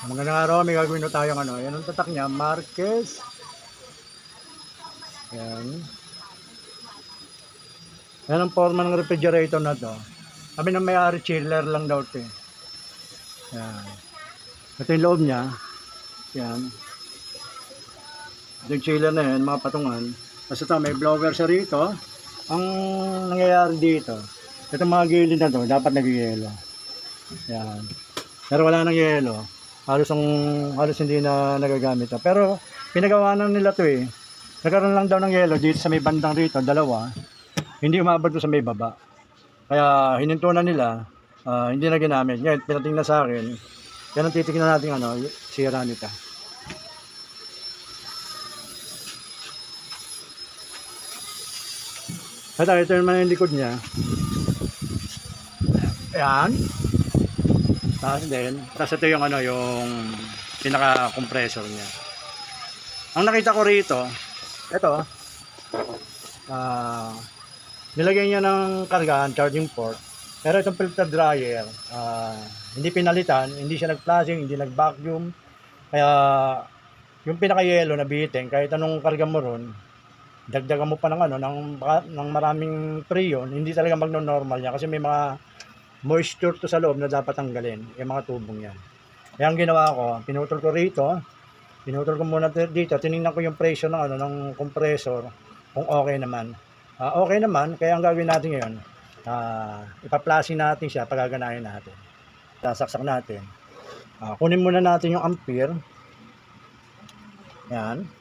Magandang araw, may gagawin na tayong ano. Yan ang tatak niya, Marquez. Yan. Yan ang forma ng refrigerator na to. Kami na may-ari chiller lang daw ito. eh. Yan. Ito yung loob niya. Yan. Ito yung chiller na yan, mga patungan. Tapos ito, may blower siya rito. Ang nangyayari dito, ito mga gilid na to, dapat nag-yelo. Yan. Pero wala nang yelo. Halos ang halos hindi na nagagamit. to. Pero pinagawa na nila to eh. Nagkaroon lang daw ng yelo dito sa may bandang rito, dalawa. Hindi umabot sa may baba. Kaya hininto na nila, ah, hindi na ginamit. Ngayon, pinating na sa akin. Yan ang titignan natin ano, y- sira nito. Ito, ito naman yung likod niya. Ayan. Tapos din, tapos ito yung ano, yung pinaka-compressor niya. Ang nakita ko rito, ito, ah, nilagay niya ng kargahan, charging port. Pero itong filter dryer, ah, hindi pinalitan, hindi siya nag-flushing, hindi nag-vacuum. Kaya, yung pinaka-yellow na bitin, kahit anong karga mo ron, dagdagan mo pa ng ano, ng, ng maraming preyon, hindi talaga magno-normal niya kasi may mga moisture to sa loob na dapat tanggalin, yung mga tubong yan. Kaya ang ginawa ko, pinutol ko rito, pinutol ko muna dito, tinignan ko yung pressure ng, ano, ng compressor, kung okay naman. Ah, okay naman, kaya ang gagawin natin ngayon, ah ipa-flushing natin siya, pagaganahin natin. Sasaksak natin. Ah, kunin muna natin yung ampere. Yan.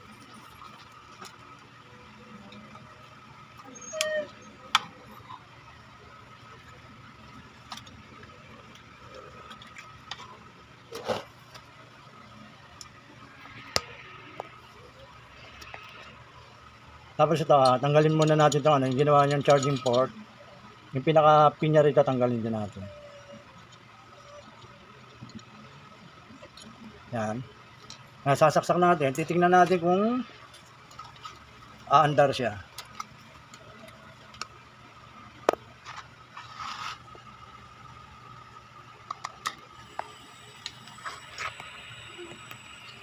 Tapos ito, ah, tanggalin muna natin ito, ano, yung ginawa niyang charging port. Yung pinaka-pinya rito, tanggalin din natin. Yan. Ah, sasaksak natin, titingnan natin kung aandar siya.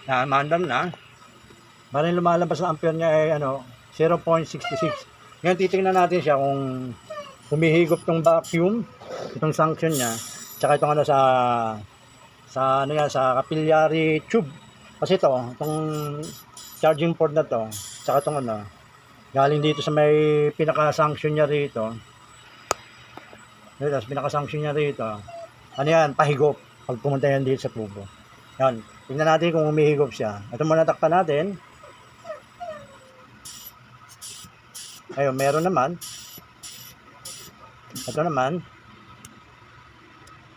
Yan, maandam na. Parang yung lumalabas na ampere niya ay ano, 0.66. Ngayon titingnan natin siya kung humihigop tong vacuum, itong sanction niya, tsaka itong ano sa sa ano yan, sa capillary tube. Kasi ito, itong charging port na to, tsaka itong ano, galing dito sa may pinaka-sanction niya rito. Dito, sa pinaka-sanction niya rito. Ano yan, pahigop. Pag pumunta yan dito sa tubo. Yan, tingnan natin kung humihigop siya. Ito muna takpan natin. Ayun, meron naman. Ito naman.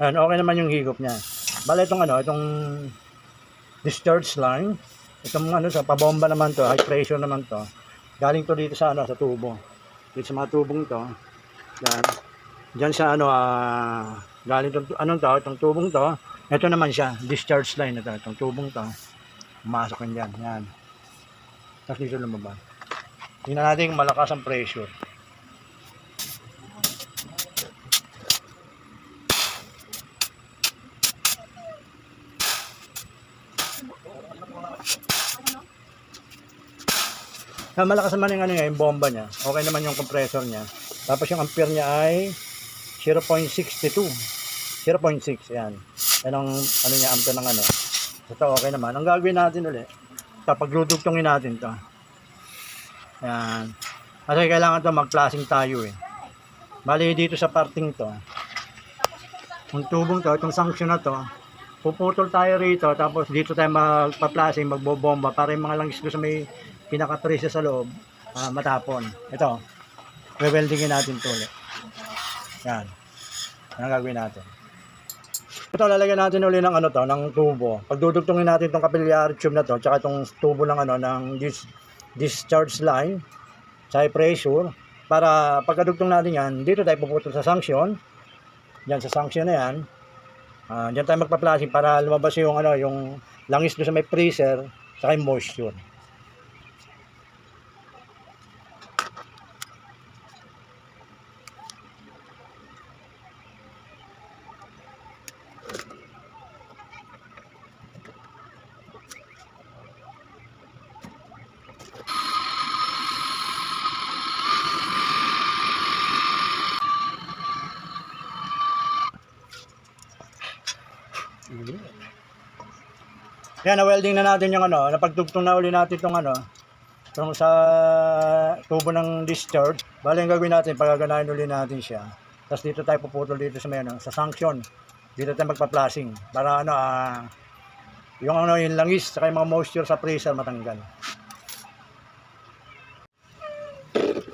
Ayun, okay naman yung higop niya. Bale, itong ano, itong discharge line. Itong ano, sa pabomba naman to, high pressure naman to. Galing to dito sa ano, sa tubo. Dito sa mga tubong to. Yan. Diyan sa ano, ah, galing to, anong to, itong tubong to. Ito naman siya, discharge line na to, itong tubong to. Pumasok yan dyan, yan. Tapos dito lumabas. Tingnan natin malakas ang pressure. Ah, malakas naman yung ano niya, yung bomba niya. Okay naman yung compressor niya. Tapos yung ampere niya ay 0.62. 0.6, yan. Yan ang ano niya, ampere ng ano. Ito okay naman. Ang gagawin natin ulit, dudugtungin natin to. Yan. Kasi kailangan to mag-flashing tayo eh. Bali dito sa parting to. Ang tubong to, itong sanction na to, puputol tayo rito, tapos dito tayo magpa-flashing, magbobomba para yung mga langis ko sa may pinaka-presa sa loob, ah, matapon. Ito, weldingin natin to ulit. Yan. Ang gagawin natin. Ito, lalagyan natin uli ng ano to, ng tubo. Pag dudugtungin natin itong capillary tube na to, tsaka itong tubo ng ano, ng dis discharge line, sa pressure, para pagkadugtong natin yan, dito tayo puputol sa sanction, Diyan sa sanction na yan, ah diyan tayo magpa-flashing para lumabas yung ano, yung langis doon sa may freezer, saka yung moisture. Yan, na-welding na natin yung ano, napagtugtong na uli natin itong ano, itong sa tubo ng discharge. Bali, ang gagawin natin, pagaganahin uli natin siya. Tapos dito tayo puputol dito sa may ano, sa sanction. Dito tayo magpa-flashing. Para ano, ah, yung ano, yung langis, saka yung mga moisture sa freezer matanggal.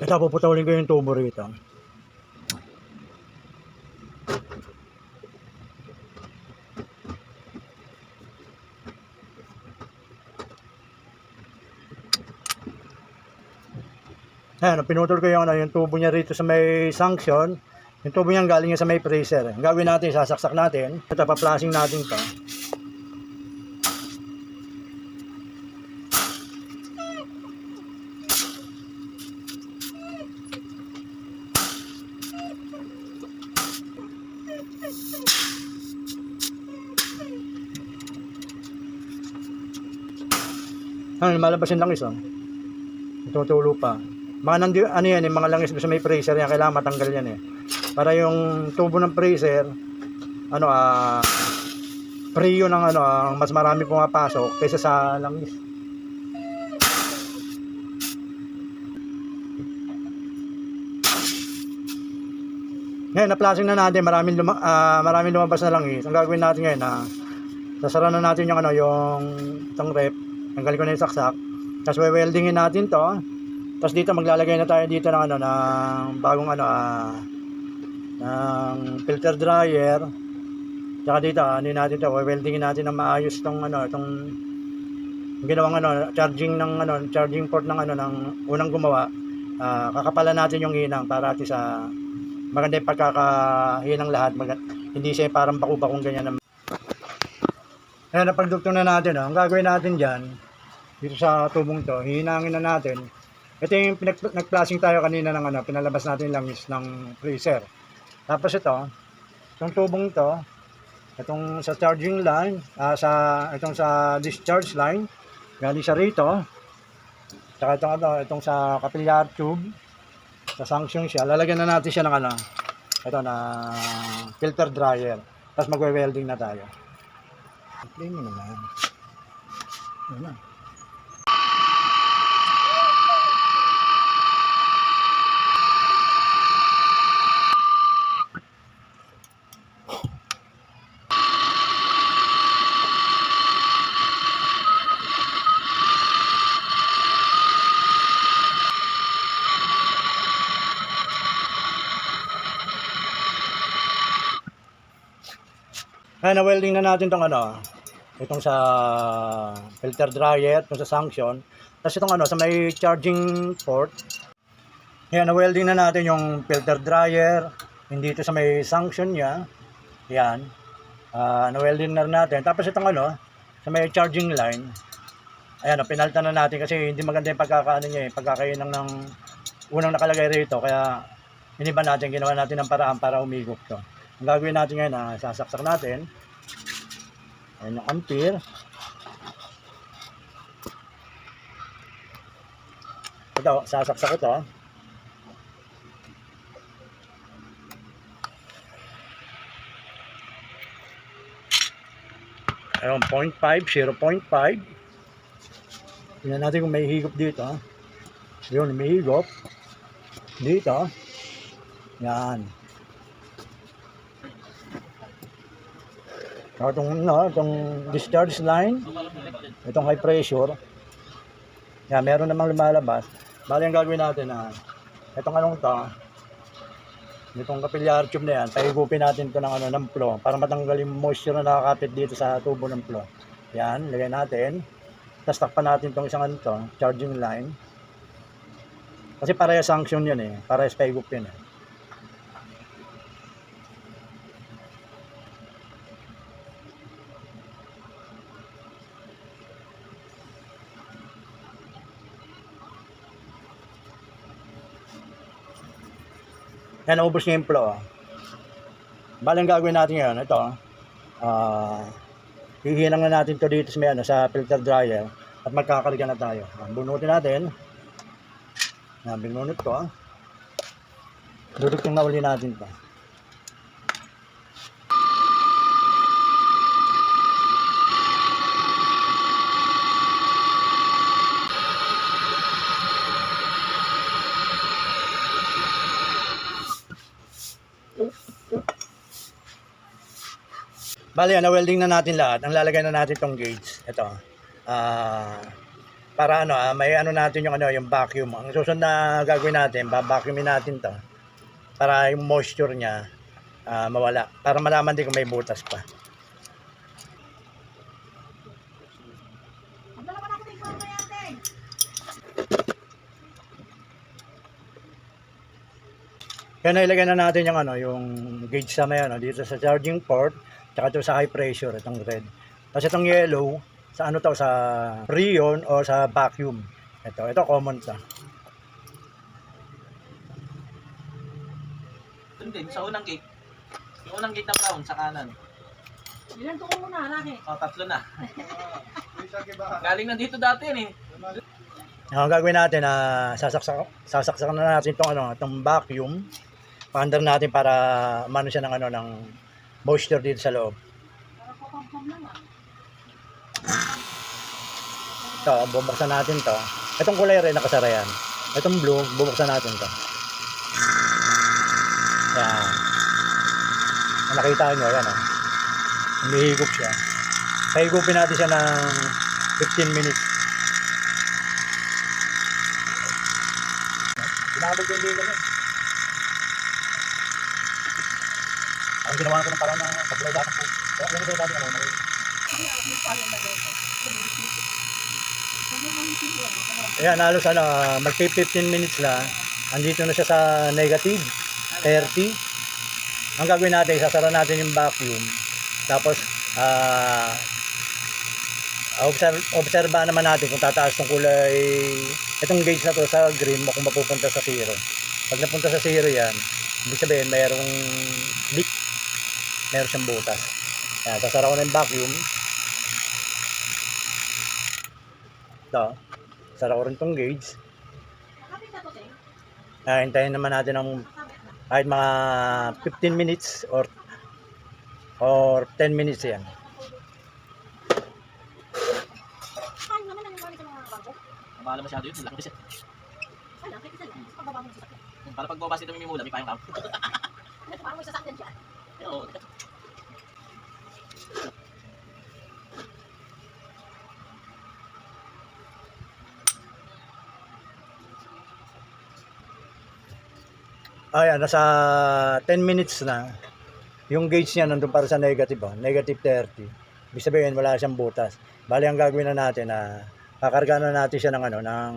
Ito, puputulin ko yung tubo rito. Ayan, pinutol ko yung, ano, yung tubo niya rito sa may sanction. Yung tubo niya galing niya sa may freezer. Ang gawin natin, sasaksak natin. Ito, pa-flashing natin to. Ano, lumalabas yung langis, oh. Tutulo pa. Mga nandi, ano yan, yung mga langis sa may freezer yan, kailangan matanggal yan eh. Para yung tubo ng freezer, ano ah, prio ng ano, ah, mas marami pumapasok kaysa sa langis. Ngayon, na-flashing na natin, maraming, luma, ah, maraming lumabas na langis. Ang gagawin natin ngayon, na sasara na natin yung ano, yung itong rep. Tanggalin ko na yung saksak. Tapos weldingin natin to. Tapos dito maglalagay na tayo dito ng ano ng bagong ano ah, ng filter dryer. Tsaka dito ano natin to, weldingin natin ng maayos tong ano tong ginawang ano charging ng ano charging port ng ano ng unang gumawa. Ah, kakapalan natin yung hinang para at sa maganda yung pagkakahinang lahat. Maga- hindi siya parang baku-bakong ganyan. Ayan, napagdugtong na natin. Oh. Ang gagawin natin dyan, dito sa tubong to, hihinangin na natin. Ito yung pinag nag-flashing tayo kanina ng ano, pinalabas natin yung langis ng freezer. Tapos ito, itong tubong to, itong sa charging line, ah, sa itong sa discharge line, galing sa rito. Tsaka itong ano, itong sa capillary tube, sa sanction siya, lalagyan na natin siya ng ano, ito na filter dryer. Tapos magwe-welding na tayo. Mo naman. Ano na. Ay, na-welding na natin tong ano, itong sa filter dryer, itong sa sanction. Tapos itong ano, sa may charging port. Yan, na-welding na natin yung filter dryer. Hindi ito sa may sanction niya. Yan. Ah, na-welding na natin. Tapos itong ano, sa may charging line. Ayan, pinalitan na natin kasi hindi maganda yung pagkakaano niya eh, pagkakainang ng unang nakalagay rito. Kaya iniba natin, ginawa natin ng paraan para umigop to. Ang gagawin natin ngayon, ah, sasaksak natin. Ayan yung ampere. Ito, sasaksak ito. Ayun, 0.5, 0.5. Tingnan natin kung may higop dito. ah. Yun, may higop. Dito. Yan. So, itong, no, itong discharge line, itong high pressure, yan, meron namang lumalabas. Bali, ang gagawin natin, ah, itong anong to, itong capillary tube na yan, pahigupin natin to ng, ano, ng flow para matanggal yung moisture na nakakapit dito sa tubo ng flow. Yan, lagay natin. Tapos takpan natin itong isang ano to, charging line. Kasi parehas sanction yun eh, parehas pahigup yun eh. Yan, naubos niya yung flow. ah. Bali, ang gagawin natin ngayon, ito, ah, hihinang na natin to dito sa, may, ano, sa filter dryer at magkakarga na tayo. Ah, Bunutin natin. Binunot ko. Dudugtong na uli natin to. Bali, na-welding na natin lahat. Ang lalagay na natin tong gauge. Ito. Ah, para ano, ah, may ano natin yung ano, yung vacuum. Ang susunod na gagawin natin, ba-vacuumin natin 'to. Para yung moisture niya ah, mawala. Para malaman din kung may butas pa. Kaya nailagay na natin yung ano, yung gauge sa may ano, dito sa charging port, tsaka ito sa high pressure, itong red. Tapos itong yellow, sa ano to, sa freon o sa vacuum. Ito, ito common to. Doon din, sa unang gate. Yung unang gate na brown, sa kanan. Ilan tuko muna, laki. O, tatlo na. Galing na dito dati yan eh. Ang gagawin natin na sasaksak sasaksak na natin itong ano, itong vacuum. Paandar natin para mano siya ng ano ng moisture dito sa loob. Ito, bubuksan natin to. Itong kulay red nakasara yan. Itong blue, bubuksan natin to. Yan. Ang nakita nyo, yan oh. Humihigop siya. Pahigupin natin siya ng 15 minutes. Pinabog yung dito niya. Ang ginawa ko ng parang ng supply data po. Kaya kung ito natin ano, may Ayan, halos ano, mag 15 minutes na. Andito na siya sa negative 30. Ang gagawin natin, sasara natin yung vacuum. Tapos, ah, observe, obserbahan naman natin kung tataas ng kulay itong gauge na to sa green mo kung mapupunta sa zero. Pag napunta sa zero yan, ibig sabihin mayroong leak. Meron siyang butas. Ayan, sasara ko na yung vacuum. Ito. Sara ko rin tong gauge. Teng. Ah, hintayin naman natin ng kahit mga 15 minutes or or 10 minutes yan. Kaya. Mahala masyado yun, laki kasi. Lang, kahit isa lang. Pagbaba mo sa sakyan. Para pag bumabas dito may mula, may payong kam. Ano, parang may sasakyan dyan. Oo. Ayan, nasa 10 minutes na. Yung gauge niya nandun para sa negative, oh, negative 30. Ibig sabihin, wala siyang butas. Bali, ang gagawin na natin na kakarga na natin siya ng ano, ng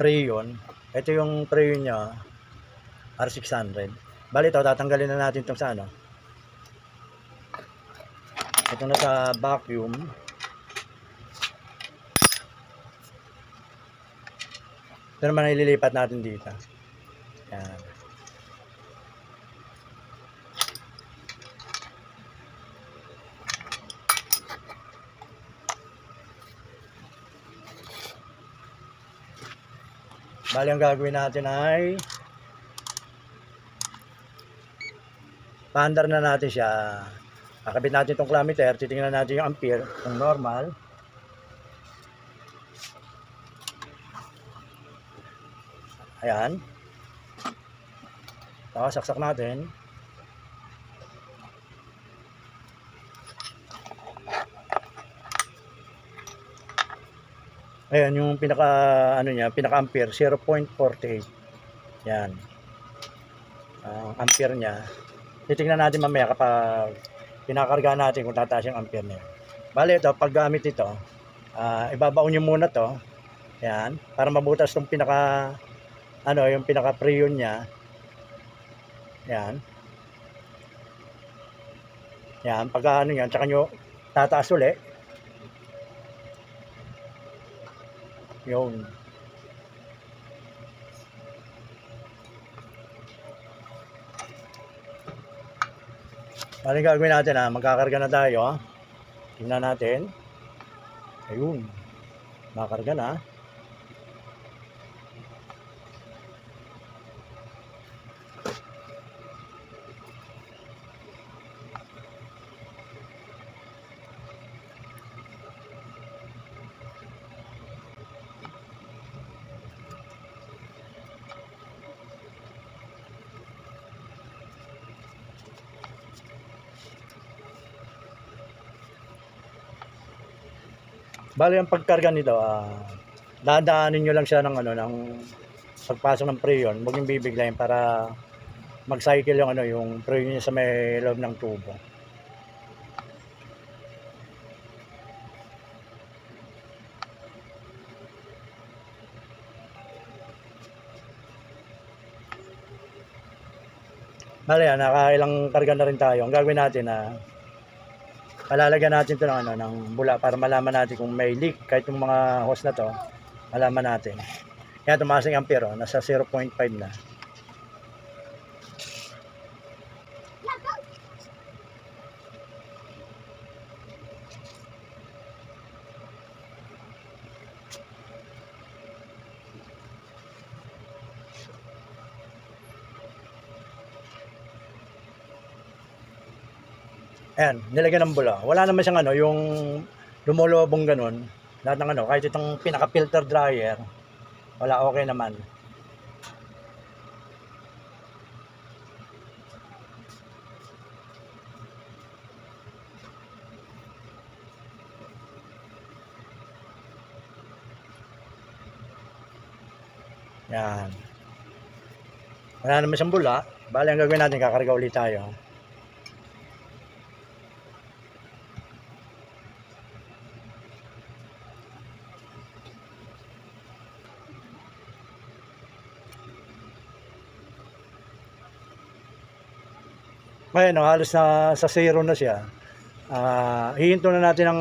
Freon. Ito yung Freon niya, R600. Bali, ito, tatanggalin na natin itong sa ano. Ito na sa vacuum. Ito naman ililipat natin dito. Yan. Bali, ang gagawin natin ay paandar na natin siya. Kakabit natin itong kilometer, titingnan natin yung ampere, kung normal. Ayan. Tapos, saksak natin. Ayan, yung pinaka, ano niya, pinaka ampere, 0.48. Yan. Ang ampere niya. Titingnan natin mamaya kapag pinakarga natin kung tataas yung ampere niya. Bale, ito, pag gamit ito, ah, ibabaon nyo muna to. Yan. Para mabutas tong pinaka, ano, yung pinaka preyon niya. Yan. Yan, pag ano yan, tsaka nyo tataas uli. Yun. Ano gagawin natin ha? Magkakarga na tayo ha? Tingnan natin. Ayun. Makarga na. Bali ang pagkarga nito, ah, dadaanin nyo lang siya ng ano, ng pagpasok ng preyon, huwag yung bibiglayin para mag-cycle yung ano, yung preyon niya sa may loob ng tubo. Bale, ah, nakailang karga na rin tayo. Ang gagawin natin na palalagyan natin ito ng, ano, ng bula para malaman natin kung may leak. Kahit yung mga hose na to malaman natin. Yan tumaas yung ampere oh, nasa 0.5 na Ayan, nilagyan ng bula. Wala naman siyang ano, yung lumulubong ganun. Lahat ng ano, kahit itong pinaka-filter dryer, wala okay naman. Yan. Wala naman siyang bula. Bali, ang gagawin natin, kakarga ulit tayo. Ngayon, no, halos na sa zero na siya. Ah, hihinto na natin ang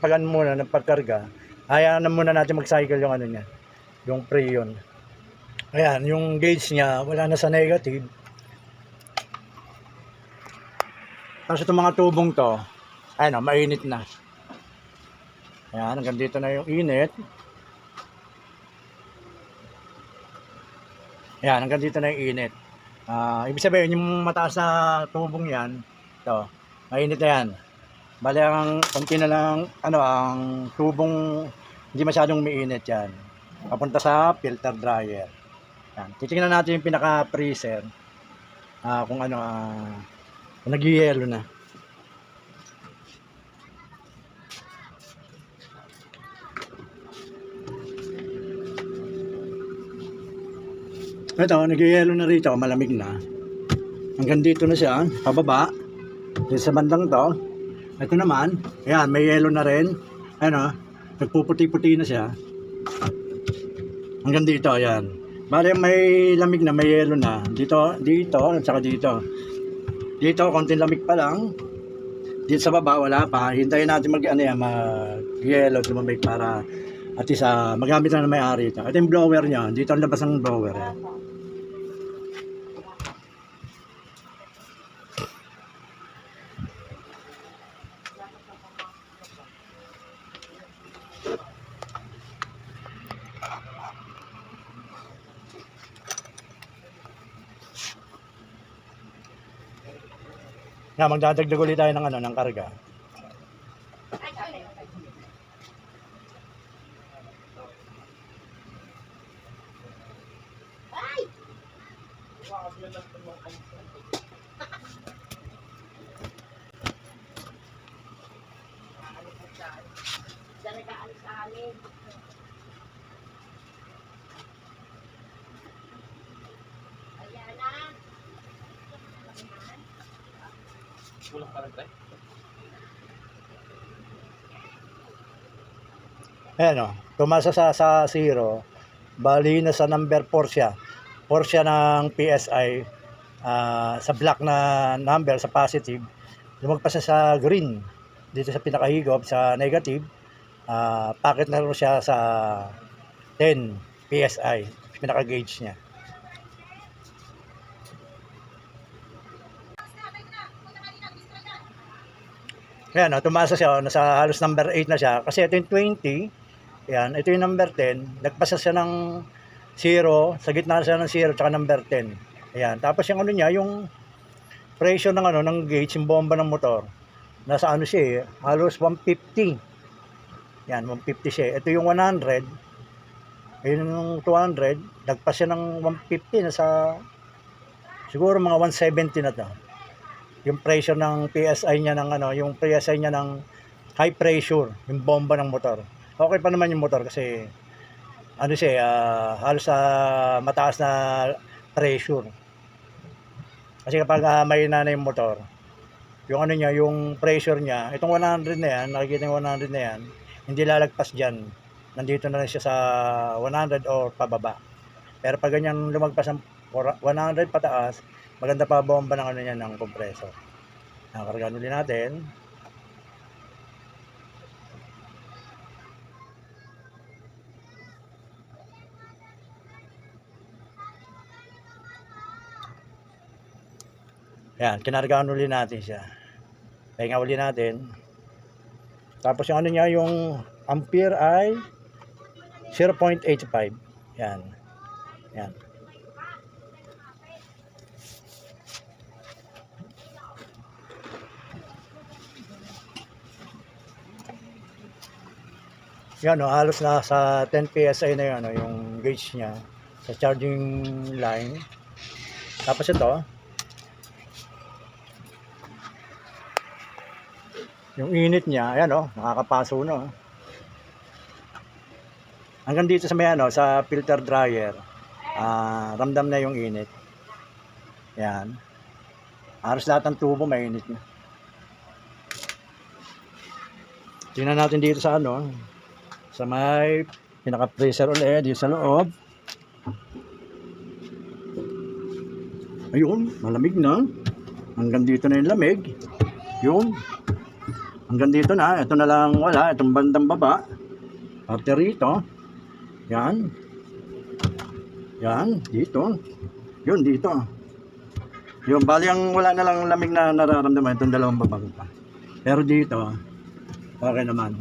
pagan muna ng pagkarga. Hayaan na muna natin mag-cycle yung ano niya, yung preyon. Ayan, yung gauge niya wala na sa negative. Tapos itong mga tubong to, ayun o, mainit na. Ayan, hanggang dito na yung init. Ayan, hanggang dito na yung init. Ah, ibig sabihin, yung mataas na tubong yan, to, mainit na yan. Bali, ang konti na lang, ano, ang tubong, hindi masyadong mainit yan. Papunta sa filter dryer. Yan. Titingnan natin yung pinaka-freezer. Ah, kung ano, ah, kung nag-yellow na. Ito, nag-yellow na rito, malamig na. Hanggang dito na siya, pababa. Dito sa bandang to. Ito naman, ayan, may yellow na rin. Ano, nagpuputi-puti na siya. Hanggang dito, ayan. Bale, may lamig na, may yellow na. Dito, dito, at saka dito. Dito, konting lamig pa lang. Dito sa baba, wala pa. Hintayin natin mag, ano yan, mag-yellow, lumamig para at least ah, magamit na may-ari ito. Ito yung blower niya. Dito ang labas ng blower. Eh. Nga, magdadagdag ulit tayo ng ano, ng karga. Ayan o, tumasa sa, sa zero, bali na sa number 4 siya. 4 siya ng PSI, ah, sa black na number, sa positive. Lumagpas sa green, dito sa pinakahigop, sa negative. ah packet na rin siya sa 10 PSI, pinaka-gauge niya. Ayan, o, tumasa siya, o, nasa halos number 8 na siya. Kasi ito yung 20, Ayan, ito yung number 10. Nagpasa siya ng 0, sa gitna siya ng 0 tsaka number 10. Ayan, tapos yung ano niya, yung pressure ng ano ng gauge, yung bomba ng motor. Nasa ano siya, eh, halos 150. Yan, 150 siya. Ito yung 100. Ayun yung 200, nagpas siya ng 150 nasa siguro mga 170 na to. Yung pressure ng PSI niya ng ano, yung PSI niya ng high pressure, yung bomba ng motor. Okay pa naman yung motor kasi ano siya, ah, halos sa mataas na pressure. Kasi kapag ah, may na yung motor, yung ano niya, yung pressure niya, itong 100 na yan, nakikita yung 100 na yan, hindi lalagpas dyan. Nandito na rin siya sa 100 or pababa. Pero pag ganyan lumagpas ng 100 pataas, maganda pa bomba ng ano niya ng compressor. Nakakargaan ulit natin. Yan, kinargaan uli natin siya. Pahinga uli natin. Tapos yung ano niya, yung ampere ay 0.85. Yan. Yan. Yan, no, halos na sa 10 PSI na yun, ano, yung gauge niya sa charging line. Tapos ito, yung init niya, ayan oh, nakakapaso na. oh. Hanggang dito sa may ano, sa filter dryer, ah, ramdam na yung init. Yan. Halos lahat ng tubo may init na. Tingnan natin dito sa ano, sa may pinaka-freezer ulit dito sa loob. Ayun, malamig na. Hanggang dito na yung lamig. Yun. Hanggang dito na. Ito na lang wala. Itong bandang baba. After rito. Yan. Yan. Dito. Yun, dito. Yung bali ang wala na lang lamig na nararamdaman itong dalawang babag pa. Pero dito, okay naman.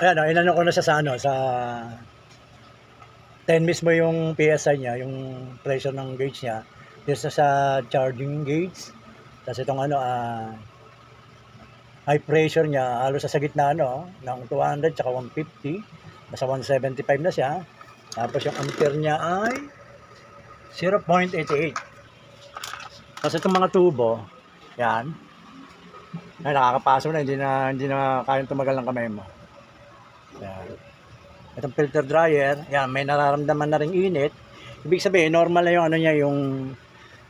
Ayan, oh, inano ko na siya sa ano, sa 10 mismo yung PSI niya, yung pressure ng gauge niya. Dito sa, charging gauge. Tapos itong ano, ah, high pressure niya, halos sa gitna ano, ng 200 tsaka 150. Nasa 175 na siya. Tapos yung ampere niya ay 0.88. Tapos itong mga tubo, yan. Ay, nakakapasok na, hindi na, hindi na kayang tumagal ng kamay mo. Yan. Itong filter dryer, yan, may nararamdaman na ring init. Ibig sabihin, normal na yung ano niya, yung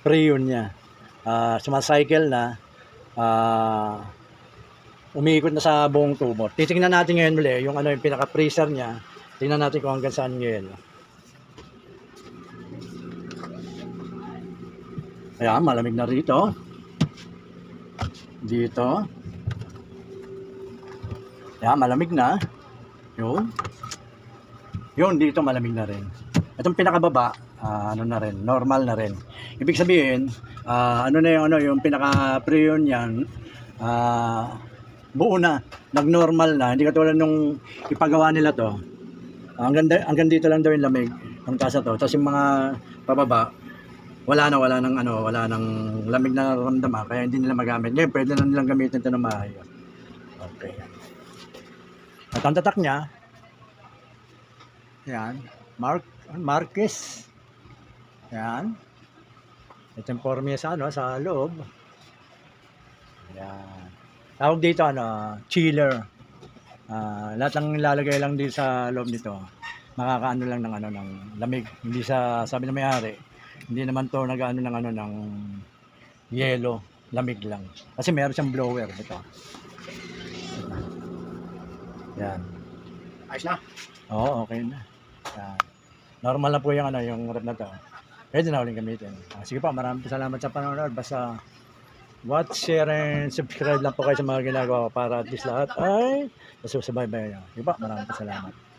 freon niya. Ah, sumacycle na. Ah, umiikot na sa buong tubo. Titingnan natin ngayon muli yung ano yung pinaka-freezer niya. Tingnan natin kung hanggang saan ngayon. Ayan, malamig na rito. Dito. Ayan, malamig na. Yun. Yun, dito malamig na rin. Itong pinakababa, ah, ano na rin, normal na rin. Ibig sabihin, ah, ano na yung, ano, yung pinaka-preon yan, ah, buo na, nag-normal na, hindi katulad nung ipagawa nila to. Hanggang, da- hanggang dito lang daw yung lamig, ang taas na to. Tapos yung mga pababa, wala na, wala nang ano, wala nang lamig na nararamdaman, kaya hindi nila magamit. Ngayon, pwede na nilang gamitin ito ng maayos. At ang tatak niya, yan, Mark, Marquez. Yan. Ito yung forma niya sa, ano, sa loob. Yan. Tawag dito, ano, chiller. Ah, lahat ng ilalagay lang dito sa loob nito, makakaano lang ng ano ng lamig. Hindi sa sabi ng may-ari, hindi naman to nag-ano ng ano ng yelo, lamig lang. Kasi meron siyang blower ito. Yan. Ayos na. Oo, okay na. Yan. Normal na po yung ano, yung rep na to. Pwede na uling gamitin. Ah, sige pa, maraming salamat sa panonood. Basta watch, share, and subscribe lang po kayo sa mga ginagawa ko para at least lahat ay nasusubaybay nyo. Sige pa, maraming salamat.